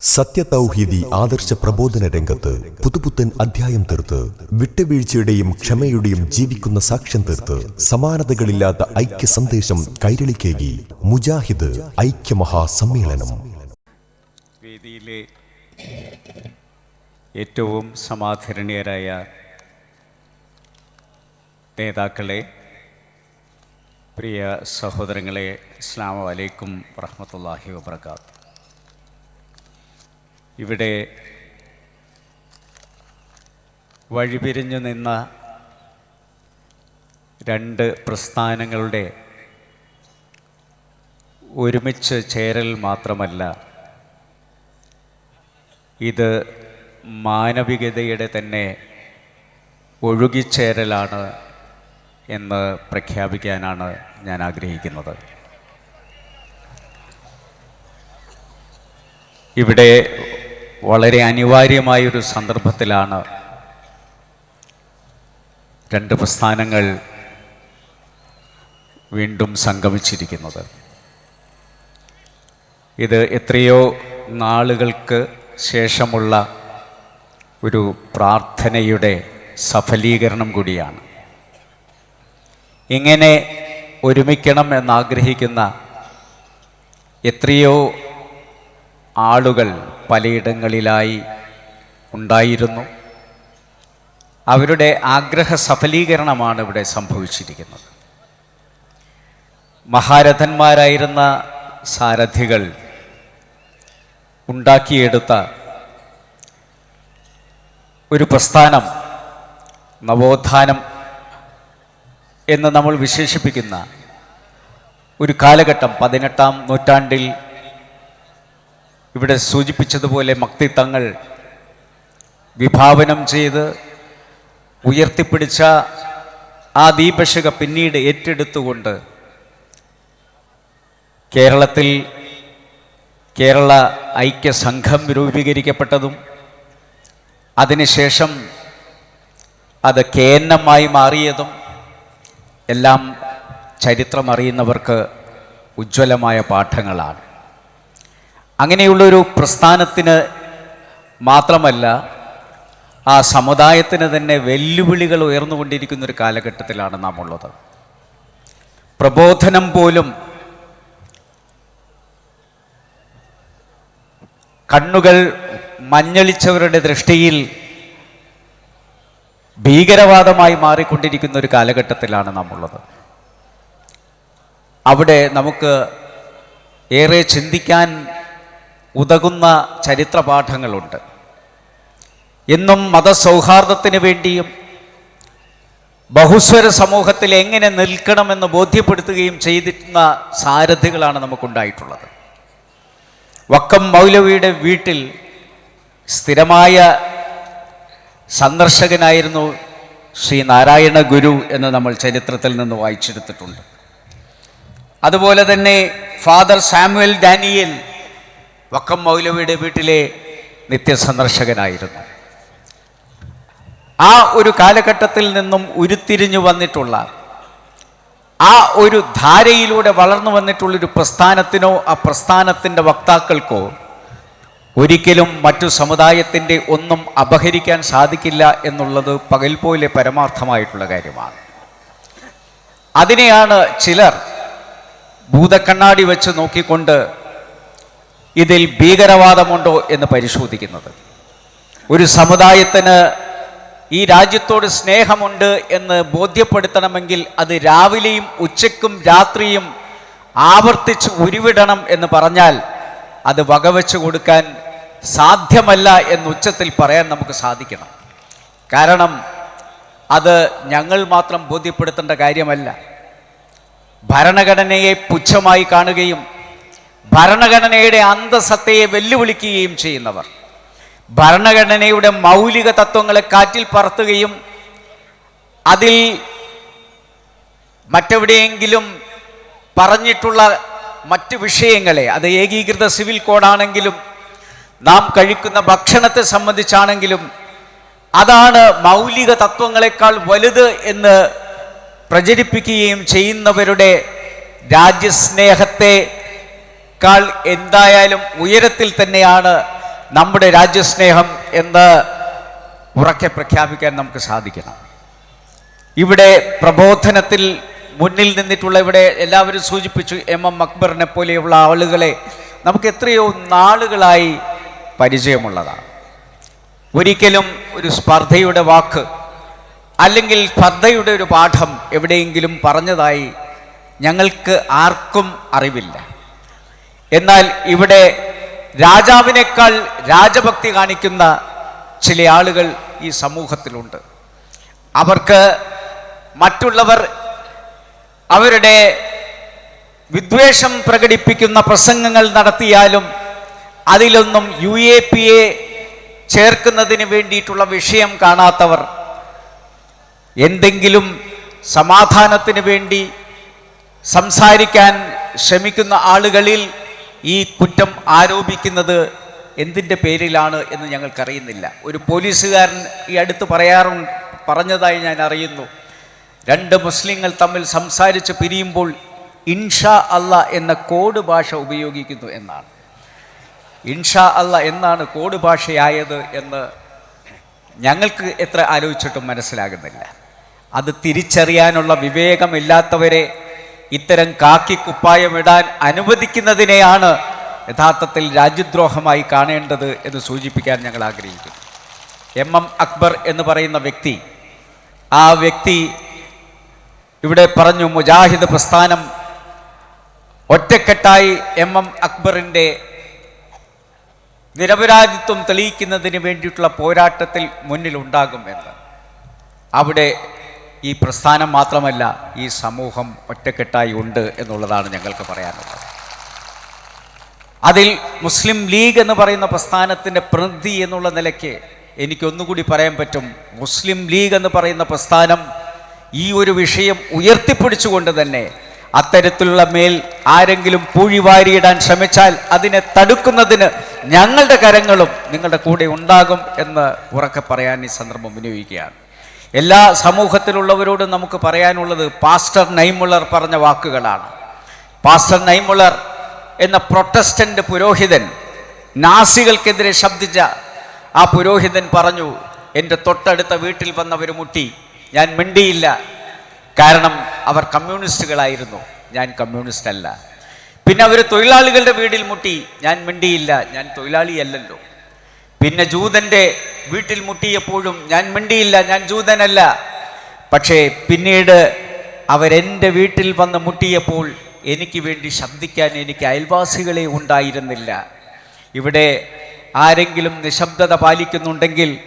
സത്യതൗഹീദി ആദർശ പ്രബോധന രംഗത്ത് പുതുപുത്തൻ അധ്യായം തീർത്ത് വിട്ടുവീഴ്ചയുടെയും ക്ഷമയുടെയും ജീവിക്കുന്ന സാക്ഷ്യം തീർത്ത് സമാനതകളില്ലാത്ത ഐക്യ സന്ദേശം കൈരളിക്കേകി മുജാഹിദ് ഐക്യമഹാസമ്മേളനം. വേദിയിലെ ഏറ്റവും സമാധരണീയരായ നേതാക്കളെ പ്രിയ സഹോദരങ്ങളെ അസ്ലാം വലൈക്കും വറഹമത്തല്ലാഹി വബർക്കാത്ത് ഇവിടെ വഴിപിരിഞ്ഞു നിന്ന രണ്ട് പ്രസ്ഥാനങ്ങളുടെ ഒരുമിച്ച് ചേരൽ മാത്രമല്ല ഇത് മാനവികതയുടെ തന്നെ ഒഴുകിച്ചേരലാണ് എന്ന് പ്രഖ്യാപിക്കാനാണ് ഞാൻ ആഗ്രഹിക്കുന്നത്. ഇവിടെ വളരെ അനിവാര്യമായൊരു സന്ദർഭത്തിലാണ് രണ്ട് പ്രസ്ഥാനങ്ങൾ വീണ്ടും സംഗമിച്ചിരിക്കുന്നത്. ഇത് എത്രയോ നാളുകൾക്ക് ശേഷമുള്ള ഒരു പ്രാർത്ഥനയുടെ സഫലീകരണം കൂടിയാണ്. ഇങ്ങനെ ഒരുമിക്കണം എന്നാഗ്രഹിക്കുന്ന എത്രയോ ആളുകൾ പലയിടങ്ങളിലായി ഉണ്ടായിരുന്നു. അവരുടെ ആഗ്രഹ സഫലീകരണമാണ് ഇവിടെ സംഭവിച്ചിരിക്കുന്നത്. മഹാരഥന്മാരായിരുന്ന സാരഥികൾ ഉണ്ടാക്കിയെടുത്ത ഒരു പ്രസ്ഥാനം നവോത്ഥാനം എന്ന് നമ്മൾ വിശേഷിപ്പിക്കുന്ന ഒരു കാലഘട്ടം പതിനെട്ടാം നൂറ്റാണ്ടിൽ ഇവിടെ സൂചിപ്പിച്ചതുപോലെ മക്തി തങ്ങൾ വിഭാവനം ചെയ്ത് ഉയർത്തിപ്പിടിച്ച ആ ദീപശിക പിന്നീട് ഏറ്റെടുത്തുകൊണ്ട് കേരളത്തിൽ കേരള ഐക്യ സംഘം രൂപീകരിക്കപ്പെട്ടതും അതിനുശേഷം അത് കേന്നമായി മാറിയതും എല്ലാം ചരിത്രമറിയുന്നവർക്ക് ഉജ്ജ്വലമായ പാഠങ്ങളാണ്. അങ്ങനെയുള്ളൊരു പ്രസ്ഥാനത്തിന് മാത്രമല്ല ആ സമുദായത്തിന് തന്നെ വെല്ലുവിളികൾ ഉയർന്നുകൊണ്ടിരിക്കുന്ന ഒരു കാലഘട്ടത്തിലാണ് നാം ഉള്ളത് പ്രബോധനം പോലും കണ്ണുകൾ മഞ്ഞളിച്ചവരുടെ ദൃഷ്ടിയിൽ ഭീകരവാദമായി മാറിക്കൊണ്ടിരിക്കുന്ന ഒരു കാലഘട്ടത്തിലാണ് നാം ഉള്ളത് അവിടെ നമുക്ക് ഏറെ ചിന്തിക്കാൻ ഉതകുന്ന ചരിത്രപാഠങ്ങളുണ്ട്. എന്നും മതസൗഹാർദ്ദത്തിന് വേണ്ടിയും ബഹുസ്വര സമൂഹത്തിൽ എങ്ങനെ നിൽക്കണമെന്ന് ബോധ്യപ്പെടുത്തുകയും ചെയ്തിരുന്ന സാരഥികളാണ് നമുക്കുണ്ടായിട്ടുള്ളത്. വക്കം മൗലവിയുടെ വീട്ടിൽ സ്ഥിരമായ സന്ദർശകനായിരുന്നു ശ്രീ നാരായണ ഗുരു എന്ന് നമ്മൾ ചരിത്രത്തിൽ നിന്ന് വായിച്ചെടുത്തിട്ടുണ്ട്. അതുപോലെ തന്നെ ഫാദർ സാമുവൽ ഡാനിയൽ വക്കം മൗലവിയുടെ വീട്ടിലെ നിത്യസന്ദർശകനായിരുന്നു. ആ ഒരു കാലഘട്ടത്തിൽ നിന്നും ഉരുത്തിരിഞ്ഞു വന്നിട്ടുള്ള ആ ഒരു ധാരയിലൂടെ വളർന്നു വന്നിട്ടുള്ളൊരു പ്രസ്ഥാനത്തിനോ ആ പ്രസ്ഥാനത്തിന്റെ വക്താക്കൾക്കോ ഒരിക്കലും മറ്റു സമുദായത്തിന്റെ ഒന്നും അപഹരിക്കാൻ സാധിക്കില്ല എന്നുള്ളത് പകൽ പോലെ പരമാർത്ഥമായിട്ടുള്ള കാര്യമാണ്. അതിനെയാണ് ചിലർ ഭൂതക്കണ്ണാടി വെച്ച് നോക്കിക്കൊണ്ട് ഇതിൽ ഭീകരവാദമുണ്ടോ എന്ന് പരിശോധിക്കുന്നത്. ഒരു സമുദായത്തിന് ഈ രാജ്യത്തോട് സ്നേഹമുണ്ട് എന്ന് ബോധ്യപ്പെടുത്തണമെങ്കിൽ അത് രാവിലെയും ഉച്ചയ്ക്കും രാത്രിയും ആവർത്തിച്ച് ഉരുവിടണം എന്ന് പറഞ്ഞാൽ അത് വകവെച്ച് കൊടുക്കാൻ സാധ്യമല്ല എന്ന് ഉച്ചത്തിൽ പറയാൻ നമുക്ക് സാധിക്കണം. കാരണം അത് ഞങ്ങൾ മാത്രം ബോധ്യപ്പെടുത്തേണ്ട കാര്യമല്ല. ഭരണഘടനയെ പുച്ഛമായി കാണുകയും ഭരണഘടനയുടെ അന്തസത്തയെ വെല്ലുവിളിക്കുകയും ചെയ്യുന്നവർ. ഭരണഘടനയുടെ മൗലിക തത്വങ്ങളെ കാറ്റിൽ പറത്തുകയും അതിൽ മറ്റെവിടെയെങ്കിലും പറഞ്ഞിട്ടുള്ള മറ്റ് വിഷയങ്ങളെ അത് ഏകീകൃത സിവിൽ കോഡാണെങ്കിലും നാം കഴിക്കുന്ന ഭക്ഷണത്തെ സംബന്ധിച്ചാണെങ്കിലും അതാണ് മൗലിക തത്വങ്ങളെക്കാൾ വലുത് എന്ന് പ്രചരിപ്പിക്കുകയും ചെയ്യുന്നവരുടെ രാജ്യസ്നേഹത്തെ കാൾ എന്തായാലും ഉയരത്തിൽ തന്നെയാണ് നമ്മുടെ രാജ്യസ്നേഹം എന്ന് ഉറക്കെ പ്രഖ്യാപിക്കാൻ നമുക്ക് സാധിക്കണം. ഇവിടെ പ്രബോധനത്തിൽ മുന്നിൽ നിന്നിട്ടുള്ള ഇവിടെ എല്ലാവരും സൂചിപ്പിച്ചു എം എം അക്ബറിനെ പോലെയുള്ള ആളുകളെ നമുക്ക് എത്രയോ നാളുകളായി പരിചയമുള്ളതാണ്. ഒരിക്കലും ഒരു സ്പർദ്ധയുടെ വാക്ക് അല്ലെങ്കിൽ സ്പർദ്ധയുടെ ഒരു പാഠം എവിടെയെങ്കിലും പറഞ്ഞതായി ഞങ്ങൾക്ക് ആർക്കും അറിവില്ല. എന്നാൽ ഇവിടെ രാജാവിനേക്കാൾ രാജഭക്തി കാണിക്കുന്ന ചില ആളുകൾ ഈ സമൂഹത്തിലുണ്ട്. അവർക്ക് മറ്റുള്ളവർ അവരുടെ വിദ്വേഷം പ്രകടിപ്പിക്കുന്ന പ്രസംഗങ്ങൾ നടത്തിയാലും അതിലൊന്നും യു എ പി എ ചേർക്കുന്നതിന് വേണ്ടിയിട്ടുള്ള വിഷയം കാണാത്തവർ എന്തെങ്കിലും സമാധാനത്തിന് വേണ്ടി സംസാരിക്കാൻ ശ്രമിക്കുന്ന ആളുകളിൽ ഈ കുറ്റം ആരോപിക്കുന്നത് എന്തിന്റെ പേരിലാണ് എന്ന് ഞങ്ങൾക്കറിയുന്നില്ല. ഒരു പോലീസുകാരൻ ഈ അടുത്ത് പറയാറു പറഞ്ഞതായി ഞാൻ അറിയുന്നു. രണ്ട് മുസ്ലിങ്ങൾ തമ്മിൽ സംസാരിച്ച് പിരിയുമ്പോൾ ഇൻഷാ അല്ല എന്ന കോഡ് ഭാഷ ഉപയോഗിക്കുന്നു എന്നാണ്. ഇൻഷാ അല്ല എന്നാണ് കോഡ് ഭാഷയായത് എന്ന് ഞങ്ങൾക്ക് എത്ര ആലോചിച്ചിട്ടും മനസ്സിലാകുന്നില്ല. അത് തിരിച്ചറിയാനുള്ള വിവേകമില്ലാത്തവരെ ഇത്തരം കാക്കി കുപ്പായമിടാൻ അനുവദിക്കുന്നതിനെയാണ് യഥാർത്ഥത്തിൽ രാജ്യദ്രോഹമായി കാണേണ്ടത് എന്ന് സൂചിപ്പിക്കാൻ ഞങ്ങൾ ആഗ്രഹിക്കുന്നു. എം എം അക്ബർ എന്ന് പറയുന്ന വ്യക്തി ആ വ്യക്തി ഇവിടെ പറഞ്ഞു മുജാഹിദ് പ്രസ്ഥാനം ഒറ്റക്കെട്ടായി എം എം അക്ബറിന്റെ നിരപരാധിത്വം തെളിയിക്കുന്നതിന് വേണ്ടിയിട്ടുള്ള പോരാട്ടത്തിൽ മുന്നിലുണ്ടാകുമെന്ന് അവിടെ ഈ പ്രസ്ഥാനം മാത്രമല്ല ഈ സമൂഹം ഒറ്റക്കെട്ടായി ഉണ്ട് എന്നുള്ളതാണ് ഞങ്ങൾക്ക് പറയാനുള്ളത്. അതിൽ മുസ്ലിം ലീഗ് എന്ന് പറയുന്ന പ്രസ്ഥാനത്തിന്റെ പ്രതിനിധി എന്നുള്ള നിലയ്ക്ക് എനിക്കൊന്നുകൂടി പറയാൻ പറ്റും. മുസ്ലിം ലീഗ് എന്ന് പറയുന്ന പ്രസ്ഥാനം ഈ ഒരു വിഷയം ഉയർത്തിപ്പിടിച്ചുകൊണ്ട് തന്നെ അത്തരത്തിലുള്ള മേൽ ആരെങ്കിലും പൂഴി വാരിയിടാൻ ശ്രമിച്ചാൽ അതിനെ തടുക്കുന്നതിന് ഞങ്ങളുടെ കരങ്ങളും നിങ്ങളുടെ കൂടെ ഉണ്ടാകും എന്ന് ഉറക്കെ പറയാൻ ഈ സന്ദർഭം വിനിയോഗിക്കുകയാണ്. എല്ലാ സമൂഹത്തിലുള്ളവരോടും നമുക്ക് പറയാനുള്ളത് പാസ്റ്റർ നൈമുള്ളർ പറഞ്ഞ വാക്കുകളാണ്. പാസ്റ്റർ നൈമുള്ളർ എന്ന പ്രൊട്ടസ്റ്റന്റ് പുരോഹിതൻ നാസികൾക്കെതിരെ ശബ്ദിച്ച ആ പുരോഹിതൻ പറഞ്ഞു എന്റെ തൊട്ടടുത്ത വീട്ടിൽ വന്നവർ മുട്ടി. ഞാൻ മിണ്ടിയില്ല. കാരണം അവർ കമ്മ്യൂണിസ്റ്റുകളായിരുന്നു. ഞാൻ കമ്മ്യൂണിസ്റ്റ് അല്ല പിന്നെ അവർ തൊഴിലാളികളുടെ വീട്ടിൽ മുട്ടി. ഞാൻ മിണ്ടിയില്ല. ഞാൻ തൊഴിലാളിയല്ലല്ലോ. പിന്നെ ജൂതന്റെ വീട്ടിൽ മുട്ടിയപ്പോഴും ഞാൻ മിണ്ടിയില്ല ഞാൻ ജൂതനല്ല. പക്ഷേ പിന്നീട് അവരെന്റെ വീട്ടിൽ വന്ന് മുട്ടിയപ്പോൾ എനിക്ക് വേണ്ടി ശബ്ദിക്കാൻ എനിക്ക് അയൽവാസികളെ ഉണ്ടായിരുന്നില്ല. ഇവിടെ ആരെങ്കിലും നിശബ്ദത പാലിക്കുന്നുണ്ടെങ്കിൽ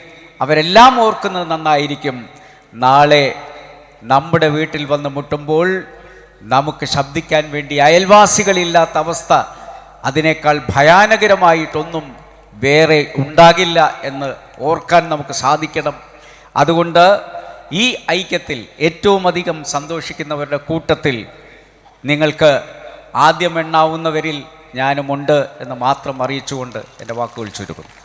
അവരെല്ലാം ഓർക്കുന്നത് നന്നായിരിക്കും. നാളെ നമ്മുടെ വീട്ടിൽ വന്ന് മുട്ടുമ്പോൾ നമുക്ക് ശബ്ദിക്കാൻ വേണ്ടി അയൽവാസികളില്ലാത്ത അവസ്ഥ അതിനേക്കാൾ ഭയാനകരമായിട്ടൊന്നും വേറെ ഉണ്ടാകില്ല എന്ന് ഓർക്കാൻ നമുക്ക് സാധിക്കണം. അതുകൊണ്ട് ഈ ഐക്യത്തിൽ ഏറ്റവും അധികം സന്തോഷിക്കുന്നവരുടെ കൂട്ടത്തിൽ നിങ്ങൾക്ക് ആദ്യം എണ്ണാവുന്നവരിൽ ഞാനുമുണ്ട് എന്ന് മാത്രം അറിയിച്ചുകൊണ്ട് എന്റെ വാക്കുകൾ ചുരുക്കുന്നു.